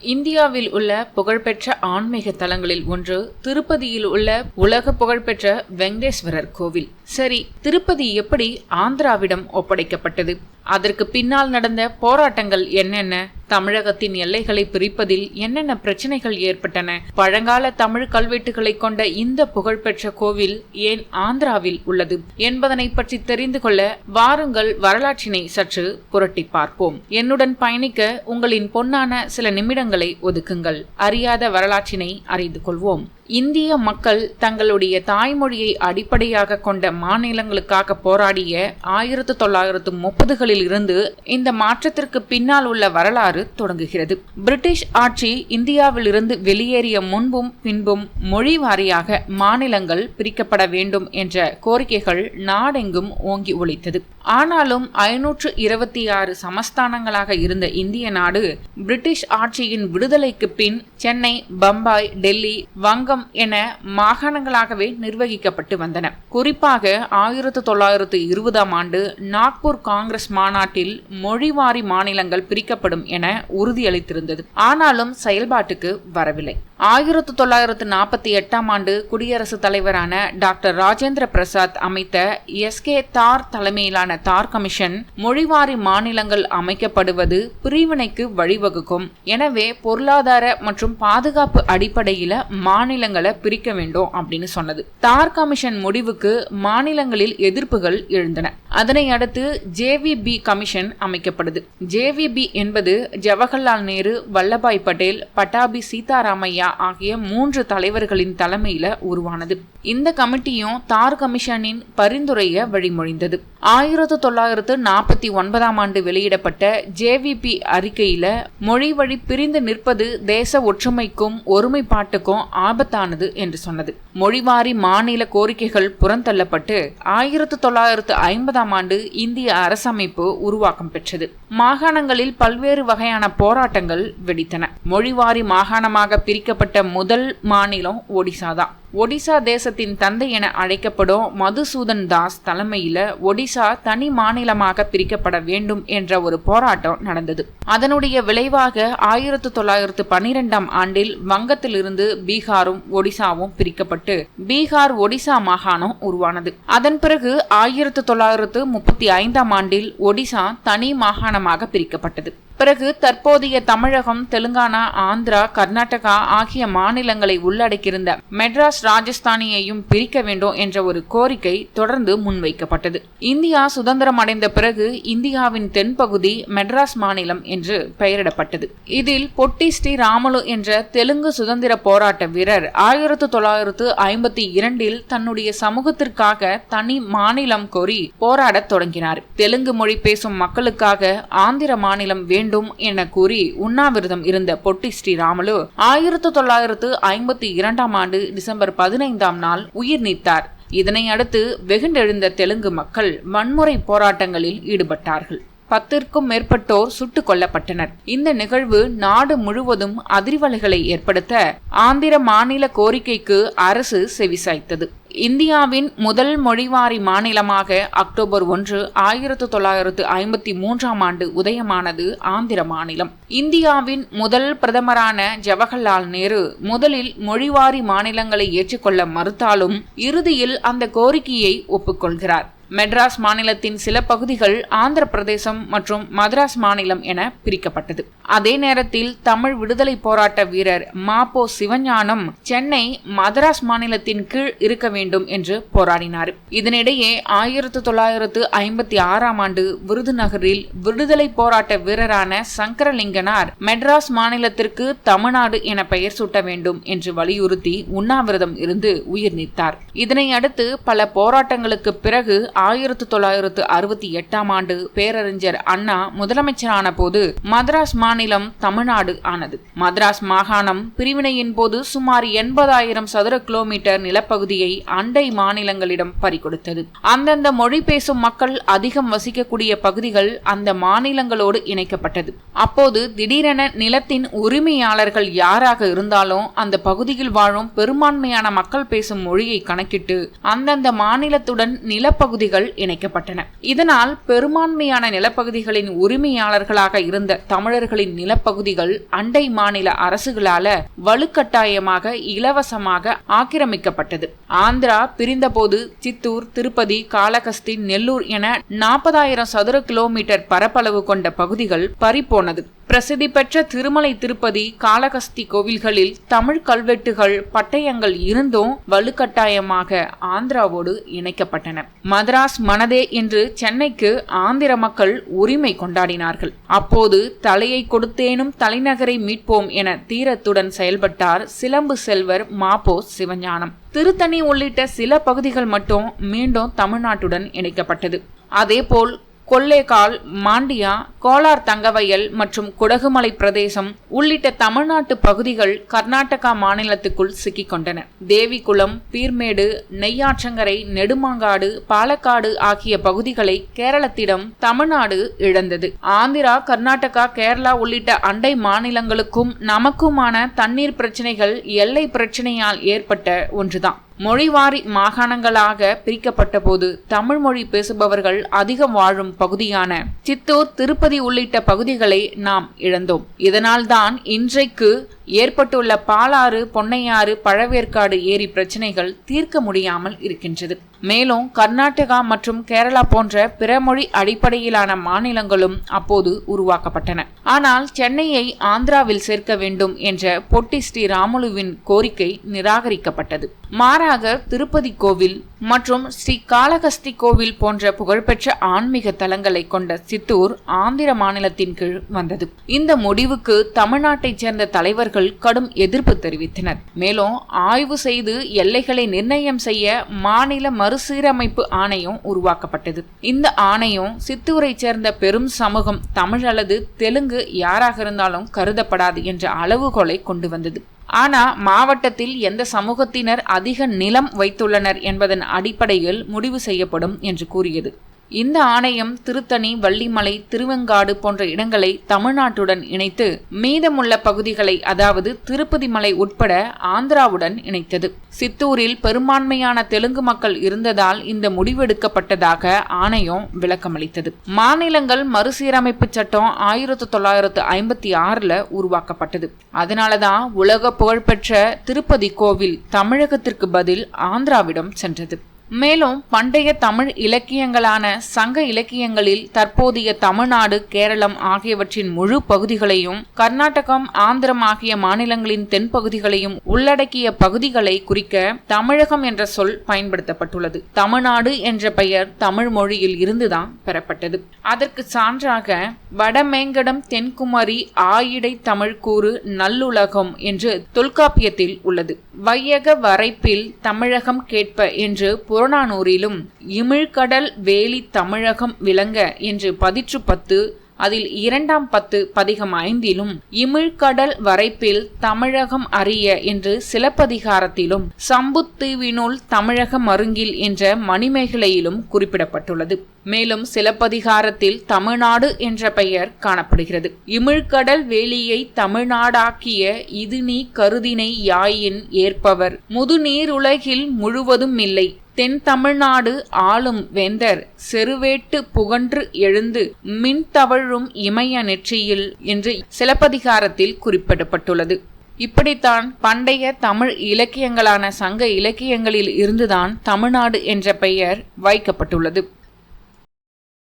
இந்தியாவில் உள்ள புகழ்பெற்ற ஆன்மீக தலங்களில் ஒன்று திருப்பதியில் உள்ள உலக புகழ்பெற்ற வெங்கடேஸ்வரர் கோவில். சரி திருப்பதி எப்படி ஆந்திராவிடம் ஒப்படைக்கப்பட்டது? அதற்கு பின்னால் நடந்த போராட்டங்கள் என்னென்ன? தமிழகத்தின் எல்லைகளை பிரிப்பதில் என்னென்ன பிரச்சனைகள் ஏற்பட்டன? பழங்கால தமிழ் கல்வெட்டுகளை கொண்ட இந்த புகழ்பெற்ற கோவில் ஏன் ஆந்திராவில் உள்ளது என்பதனை பற்றி தெரிந்து கொள்ள வாருங்கள் வரலாற்றினை சற்று புரட்டி பார்ப்போம். என்னுடன் பயணிக்க உங்களின் பொன்னான சில நிமிடங்களை ஒதுக்குங்கள். அறியாத வரலாற்றினை அறிந்து கொள்வோம். இந்திய மக்கள் தங்களுடைய தாய்மொழியை அடிப்படையாக கொண்ட மாநிலங்களுக்காக போராடிய ஆயிரத்து தொள்ளாயிரத்து முப்பதுகளில் இருந்து இந்த மாற்றத்திற்கு பின்னால் உள்ள வரலாறு தொடங்குகிறது. பிரிட்டிஷ் ஆட்சி இந்தியாவிலிருந்து வெளியேறிய முன்பும் பின்பும் மொழி வாரியாக மாநிலங்கள் பிரிக்கப்பட வேண்டும் என்ற கோரிக்கைகள் நாடெங்கும் ஓங்கி ஒழித்தது. ஆனாலும் ஐநூற்று இருபத்தி ஆறு சமஸ்தானங்களாக இருந்த இந்திய நாடு பிரிட்டிஷ் ஆட்சியின் விடுதலைக்கு பின் சென்னை பம்பாய் டெல்லி வங்கம் என மாகாணங்களாகவே நிர்வகிக்கப்பட்டு வந்தன. குறிப்பாக ஆயிரத்து தொள்ளாயிரத்து இருபதாம் ஆண்டு நாக்பூர் காங்கிரஸ் மாநாட்டில் மொழிவாரி மாநிலங்கள் பிரிக்கப்படும் என உறுதியளித்திருந்தது. ஆனாலும் செயல்பாட்டுக்கு வரவில்லை. ஆயிரத்து தொள்ளாயிரத்து நாற்பத்தி எட்டாம் ஆண்டு குடியரசுத் தலைவரான டாக்டர் ராஜேந்திர பிரசாத் அமைத்த எஸ் கே தார் தலைமையிலான தார் கமிஷன் மொழிவாரி மாநிலங்கள் அமைக்கப்படுவது பிரிவினைக்கு வழிவகுக்கும். எனவே பொருளாதார மற்றும் பாதுகாப்பு அடிப்படையில மாநிலங்களை பிரிக்க வேண்டும் அப்படின்னு சொன்னது. தார் கமிஷன் முடிவுக்கு மாநிலங்களில் எதிர்ப்புகள் எழுந்தன. அதனை அடுத்து ஜேவிபி கமிஷன் அமைக்கப்படுது. ஜேவிபி என்பது ஜவஹர்லால் நேரு வல்லபாய் பட்டேல் பட்டாபி சீதாராமையா ஆகிய மூன்று தலைவர்களின் தலைமையில உருவானது. இந்த கமிட்டியும் தார் கமிஷனின் பரிந்துரைய வழிமொழிந்தது. ஆயிரத்து தொள்ளாயிரத்து நாற்பத்தி ஒன்பதாம் ஆண்டு வெளியிடப்பட்ட ஜேவிபி அறிக்கையில மொழி வழி பிரிந்து நிற்பது தேச ஒற்றுமைக்கும் ஒருமைப்பாட்டுக்கும் ஆபத்தானது என்று சொன்னது. மொழிவாரி மாநில கோரிக்கைகள் புறந்தள்ளப்பட்டு ஆயிரத்து தொள்ளாயிரத்து ஐம்பதாம் ஆண்டு இந்திய அரசமைப்பு உருவாக்கம் பெற்றது. மாகாணங்களில் பல்வேறு வகையான போராட்டங்கள் வெடித்தன. மொழிவாரி மாகாணமாக பிரிக்கப்பட்ட முதல் மாநிலம் ஒடிசா தான் ஒடிசா தேசத்தின் தந்தை என அழைக்கப்படும் மதுசூதன் தாஸ் தலைமையில ஒடிசா தனி மாநிலமாக பிரிக்கப்பட வேண்டும் என்ற ஒரு போராட்டம் நடந்தது. அதனுடைய விளைவாக ஆயிரத்து தொள்ளாயிரத்து பனிரெண்டாம் ஆண்டில் வங்கத்திலிருந்து பீகாரும் ஒடிசாவும் பிரிக்கப்பட்டு பீகார் ஒடிசா மாகாணம் உருவானது. அதன் பிறகு ஆயிரத்து தொள்ளாயிரத்து முப்பத்தி ஐந்தாம் ஆண்டில் ஒடிசா தனி மாகாணமாக பிரிக்கப்பட்டது. பிறகு தற்போதைய தமிழகம் தெலுங்கானா ஆந்திரா கர்நாடகா ஆகிய மாநிலங்களை உள்ளடக்கியிருந்த மெட்ராஸ் ராஜஸ்தானியையும் பிரிக்க வேண்டும் என்ற ஒரு கோரிக்கை தொடர்ந்து முன்வைக்கப்பட்டது. இந்தியா சுதந்திரம் அடைந்த பிறகு இந்தியாவின் தென்பகுதி மெட்ராஸ் மாநிலம் என்று பெயரிடப்பட்டது. இதில் பொட்டி ஸ்ரீ ராமலு என்ற தெலுங்கு சுதந்திர போராட்ட வீரர் ஆயிரத்து தொள்ளாயிரத்து ஐம்பத்தி இரண்டில் தன்னுடைய சமூகத்திற்காக தனி மாநிலம் கோரி போராடத் தொடங்கினார். தெலுங்கு மொழி பேசும் மக்களுக்காக ஆந்திர மாநிலம் வேண்டும் என கூறி உண்ணாவிரதம் இருந்த பொட்டி ஸ்ரீராமலு ஆயிரத்து தொள்ளாயிரத்து ஐம்பத்தி இரண்டாம் ஆண்டு டிசம்பர் பதினைந்தாம் நாள் உயிர் நீத்தார். இதனை அடுத்து வெகுண்டெழுந்த தெலுங்கு மக்கள் வன்முறை போராட்டங்களில் ஈடுபட்டார்கள். பத்திற்கும் மேற்பட்டோர் சுட்டுக் கொல்லப்பட்டனர். இந்த நிகழ்வு நாடு முழுவதும் அதிர்வலைகளை ஏற்படுத்த ஆந்திர மாநில கோரிக்கைக்கு அரசு செவிசாய்த்தது. இந்தியாவின் முதல் மொழிவாரி மாநிலமாக அக்டோபர் ஒன்று ஆயிரத்து தொள்ளாயிரத்து ஐம்பத்தி மூன்றாம் ஆண்டு உதயமானது ஆந்திர மாநிலம். இந்தியாவின் முதல் பிரதமரான ஜவஹர்லால் நேரு முதலில் மொழிவாரி மாநிலங்களை ஏற்றுக்கொள்ள மறுத்தாலும் இறுதியில் அந்த கோரிக்கையை ஒப்புக்கொள்கிறார். மெட்ராஸ் மாநிலத்தின் சில பகுதிகள் ஆந்திர பிரதேசம் மற்றும் மதராஸ் மாநிலம் என பிரிக்கப்பட்டது. அதே நேரத்தில் தமிழ் விடுதலை போராட்ட வீரர் மாபோ சிவஞானம் சென்னை மதராஸ் மாநிலத்தின் கீழ் இருக்க வேண்டும் என்று போராடினார். இதனிடையே ஆயிரத்து தொள்ளாயிரத்து ஐம்பத்தி ஆறாம் ஆண்டு விருதுநகரில் விடுதலை போராட்ட வீரரான சங்கரலிங்கனார் மெட்ராஸ் மாநிலத்திற்கு தமிழ்நாடு என பெயர் சூட்ட வேண்டும் என்று வலியுறுத்தி உண்ணாவிரதம் இருந்து உயிர் நீத்தார். இதனை அடுத்து பல போராட்டங்களுக்கு பிறகு ஆயிரத்து தொள்ளாயிரத்து அறுபத்தி எட்டாம் ஆண்டு பேரறிஞர் அண்ணா முதலமைச்சரான போது மதராஸ் மாநிலம் தமிழ்நாடு ஆனது. மதராஸ் மாகாணம் பிரிவினையின் போது சுமார் எண்பதாயிரம் சதுர கிலோமீட்டர் நிலப்பகுதியை அண்டை மாநிலங்களிடம் பறிகொடுத்தது. அந்தந்த மொழி பேசும் மக்கள் அதிகம் வசிக்கக்கூடிய பகுதிகள் அந்த மாநிலங்களோடு இணைக்கப்பட்டது. அப்போது திடீரென நிலத்தின் உரிமையாளர்கள் யாராக இருந்தாலும் அந்த பகுதியில் வாழும் பெரும்பான்மையான மக்கள் பேசும் மொழியை கணக்கிட்டு அந்தந்த மாநிலத்துடன் நிலப்பகுதிகள் பகுதிகள் இணைக்கப்பட்டன. இதனால் பெரும்பான்மையான நிலப்பகுதிகளின் உரிமையாளர்களாக இருந்த தமிழர்களின் நிலப்பகுதிகள் அண்டை மாநில அரசுகளால வலுக்கட்டாயமாக இலவசமாக ஆக்கிரமிக்கப்பட்டது. ஆந்திரா பிரிந்தபோது சித்தூர் திருப்பதி காளகஸ்தி நெல்லூர் என நாற்பதாயிரம் சதுர கிலோமீட்டர் பரப்பளவு கொண்ட பகுதிகள் பறிப்போனது பிரசித்தி பெற்ற திருமலை திருப்பதி காளகஸ்தி கோவில்களில் தமிழ் கல்வெட்டுகள் பட்டயங்கள் இருந்தும் வலுக்கட்டாயமாக ஆந்திராவோடு இணைக்கப்பட்டன. மதராஸ் மனதே என்று சென்னைக்கு ஆந்திர மக்கள் உரிமை கொண்டாடினார்கள். அப்போது தலையை கொடுத்தேனும் தலைநகரை மீட்போம் என தீரத்துடன் செயல்பட்டார் சிலம்பு செல்வர் மாப்போ சிவஞானம். திருத்தணி உள்ளிட்ட சில பகுதிகள் மட்டும் மீண்டும் தமிழ்நாட்டுடன் இணைக்கப்பட்டது. அதேபோல் கொல்லேகால் மாண்டியா கோலார் தங்கவயல் மற்றும் குடகுமலை பிரதேசம் உள்ளிட்ட தமிழ்நாட்டு பகுதிகள் கர்நாடகா மாநிலத்துக்குள் சிக்கிக்கொண்டன. தேவிக்குளம் பீர்மேடு நெய்யாற்றங்கரை நெடுமாங்காடு பாலக்காடு ஆகிய பகுதிகளை கேரளத்திடம் தமிழ்நாடு இழந்தது. ஆந்திரா கர்நாடகா கேரளா உள்ளிட்ட அண்டை மாநிலங்களுக்கும் நமக்குமான தண்ணீர் பிரச்சனைகள் எல்லை பிரச்சனையால் ஏற்பட்ட ஒன்றுதான். மொழிவாரி மாகாணங்களாக பிரிக்கப்பட்ட போது தமிழ் மொழி பேசுபவர்கள் அதிகம் வாழும் பகுதியான சித்தூர் திருப்பதி உள்ளிட்ட பகுதிகளை நாம் இழந்தோம். இதனால்தான் இன்றைக்கு ஏற்பட்டுள்ள பாலாறு பொன்னையாறு பழவேற்காடு ஏரி பிரச்சினைகள் தீர்க்க முடியாமல் இருக்கின்றது. மேலும் கர்நாடகா மற்றும் கேரளா போன்ற பிற மொழி அடிப்படையிலான மாநிலங்களும் அப்போது உருவாக்கப்பட்டன. ஆனால் சென்னையை ஆந்திராவில் சேர்க்க வேண்டும் என்ற பொட்டி ஸ்ரீ ராமுலுவின் கோரிக்கை நிராகரிக்கப்பட்டது. மாறாக திருப்பதி கோவில் மற்றும் ஸ்ரீ காளகஸ்தி கோவில் போன்ற புகழ்பெற்ற ஆன்மீக தலங்களை கொண்ட சித்தூர் ஆந்திர மாநிலத்தின் கீழ் வந்தது. இந்த முடிவுக்கு தமிழ்நாட்டைச் சேர்ந்த தலைவர்கள் கடும் எதிர்ப்பு தெரிவித்தனர். மேலும் ஆய்வு செய்து எல்லைகளை நிர்ணயம் செய்ய மாநில மறுசீரமைப்பு ஆணையம் உருவாக்கப்பட்டது. இந்த ஆணையம் சித்தூரைச் சேர்ந்த பெரும் சமூகம் தமிழ் அல்லது தெலுங்கு யாராக இருந்தாலும் கருதப்படாது என்ற அளவுகோலை கொண்டு வந்தது. ஆனால் மாவட்டத்தில் எந்த சமூகத்தினர் அதிக நிலம் வைத்துள்ளனர் என்பதன் அடிப்படையில் முடிவு செய்யப்படும் என்று கூறியது. இந்த ஆணையம் திருத்தணி வள்ளிமலை திருவெங்காடு போன்ற இடங்களை தமிழ்நாட்டுடன் இணைத்து மீதமுள்ள பகுதிகளை அதாவது திருப்பதி மலை உட்பட ஆந்திராவுடன் இணைத்தது. சித்தூரில் பெரும்பான்மையான தெலுங்கு மக்கள் இருந்ததால் இந்த முடிவெடுக்கப்பட்டதாக ஆணையம் விளக்கமளித்தது. மாநிலங்கள் மறுசீரமைப்பு சட்டம் ஆயிரத்தி தொள்ளாயிரத்து ஐம்பத்தி ஆறுல உருவாக்கப்பட்டது. அதனாலதான் உலக புகழ்பெற்ற திருப்பதி கோவில் தமிழகத்திற்கு பதில் ஆந்திராவிடம் சென்றது. மேலும் பண்டைய தமிழ் இலக்கியங்களான சங்க இலக்கியங்களில் தற்போதைய தமிழ்நாடு கேரளம் ஆகியவற்றின் முழு பகுதிகளையும் கர்நாடகம் ஆந்திரம் ஆகிய மாநிலங்களின் தென்பகுதிகளையும் உள்ளடக்கிய பகுதிகளை குறிக்க தமிழகம் என்ற சொல் பயன்படுத்தப்பட்டுள்ளது. தமிழ்நாடு என்ற பெயர் தமிழ் மொழியில் இருந்துதான் பெறப்பட்டது. அதற்கு சான்றாக வடமேங்கடம் தென்குமரி ஆயிடை தமிழ் கூறு நல்லுலகம் என்று தொல்காப்பியத்தில் உள்ளது. வையக வரைப்பில் தமிழகம் கேட்ப என்று புறநானூரிலும் இமிழ்கடல் வேலி தமிழகம் விளங்க என்று பதிற்று பத்து அதில் இரண்டாம் பத்து பதிகம் ஐந்திலும் இமிழ்கடல் வரைப்பில் தமிழகம் அறிய என்று சிலப்பதிகாரத்திலும் சம்புத்தீவினுள் தமிழகம் மருங்கில் என்ற மணிமேகலையிலும் குறிப்பிடப்பட்டுள்ளது. மேலும் சிலப்பதிகாரத்தில் தமிழ்நாடு என்ற பெயர் காணப்படுகிறது. இமிழ்கடல் வேலியை தமிழ்நாடாக்கிய இது நீ கருதினை யாயின் ஏற்பவர். முதுநீருலகில் முழுவதும் இல்லை. தென் தமிழ்நாடு ஆளும் வேந்தர் செருவேட்டு புகன்று எழுந்து மின் தவழும் இமய நெற்றியில் என்று சிலப்பதிகாரத்தில் குறிப்பிடப்பட்டுள்ளது. இப்படித்தான் பண்டைய தமிழ் இலக்கியங்களான சங்க இலக்கியங்களில் இருந்துதான் தமிழ்நாடு என்ற பெயர் வைக்கப்பட்டுள்ளது.